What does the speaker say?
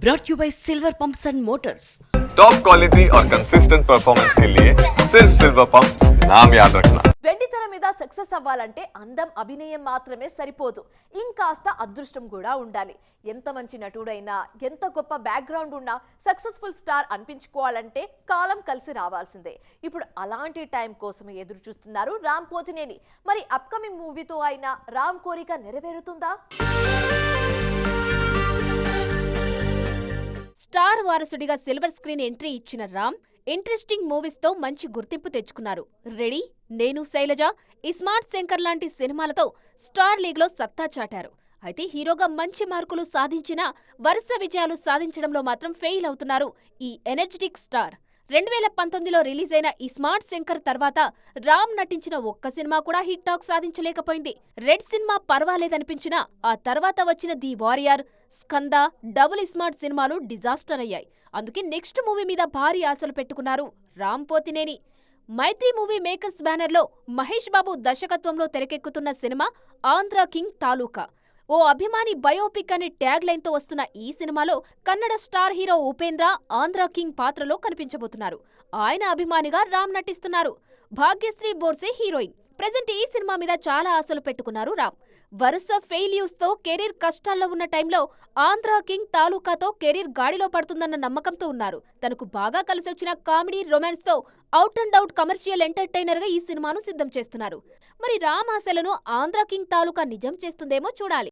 brought you by Silver Pumps and Motors. Top quality और consistent performance के लिए सिर्फ सिल्वर पंप नाम याद रखना వెండి తెర మీద సక్సెస్ అవ్వాలంటే అందం అభినయం మాత్రమే సరిపోదు ఇంకాస్త అదృష్టం కూడా ఉండాలి ఎంత మంచి నటుడైనా ఎంత గొప్ప బ్యాక్గ్రౌండ్ ఉన్నా సక్సెస్ఫుల్ స్టార్ అనిపించుకోవాలంటే కాలం కలిసి రావాల్సిందే ఇప్పుడు అలాంటి టైం కోసం ఎదురు చూస్తున్నారు రామ్ పోతినేని మరి అప్కమింగ్ మూవీతో అయినా రామ్ కోరిక నెరవేరుతుందా వారసుడిగా సిల్వర్ స్క్రీన్ ఎంట్రీ ఇచ్చిన రామ్ ఇంట్రెస్టింగ్ మూవీస్తో మంచి గుర్తింపు తెచ్చుకున్నారు. రెడీ? నేను శైలజ. ఇస్మార్ట్ శంకర్ లాంటి సినిమాలతో స్టార్ లీగ్లో సత్తా చాటారు. అయితే హీరోగా మంచి మార్కులు సాధించినా వరుస విజయాలు సాధించడంలో మాత్రం ఫెయిల్ అవుతున్నారు ఈ ఎనర్జెటిక్ స్టార్. రెండు వేల పంతొమ్మిదిలో రిలీజ్ అయిన ఈ స్మార్ట్ శంకర్ తర్వాత రామ్ నటించిన ఒక్క సినిమా కూడా హిట్ టాక్ సాధించలేకపోయింది. రెడ్ సినిమా పర్వాలేదనిపించినా ఆ తర్వాత వచ్చిన The Warrior Skanda Double Smart సినిమాలు డిజాస్టర్ అయ్యాయి. అందుకే నెక్స్ట్ మూవీ మీద భారీ ఆశలు పెట్టుకున్నారు రామ్ పోతినేని. మైత్రి మూవీ మేకర్స్ బ్యానర్లో మహేష్ బాబు దర్శకత్వంలో తెరకెక్కుతున్న సినిమా ఆంధ్ర కింగ్ తాలూకా. ఓ అభిమాని బయోపిక్ అనే ట్యాగ్ లైన్తో వస్తున్న ఈ సినిమాలో Kannada star hero Upendra Andhra King పాత్రలో కనిపించబోతున్నారు. ఆయన అభిమానిగా రామ్ నటిస్తున్నారు. భాగ్యశ్రీ బోర్సే హీరోయిన్. ప్రజెంట్ ఈ సినిమా మీద చాలా ఆశలు పెట్టుకున్నారు రామ్. వరుస ఫెయిల్యూస్తో కెరీర్ కష్టాల్లో ఉన్న టైంలో ఆంధ్ర కింగ్ తాలూకాతో కెరీర్ గాడిలో పడుతుందన్న నమ్మకంతో ఉన్నారు. తనకు బాగా కలిసొచ్చిన కామెడీ రొమాన్స్తో అవుట్ అండ్ అవుట్ కమర్షియల్ ఎంటర్టైనర్గా ఈ సినిమాను సిద్ధం చేస్తున్నారు. మరి రామ్ ఆశలను ఆంధ్ర కింగ్ తాలూకా నిజం చేస్తుందేమో చూడాలి.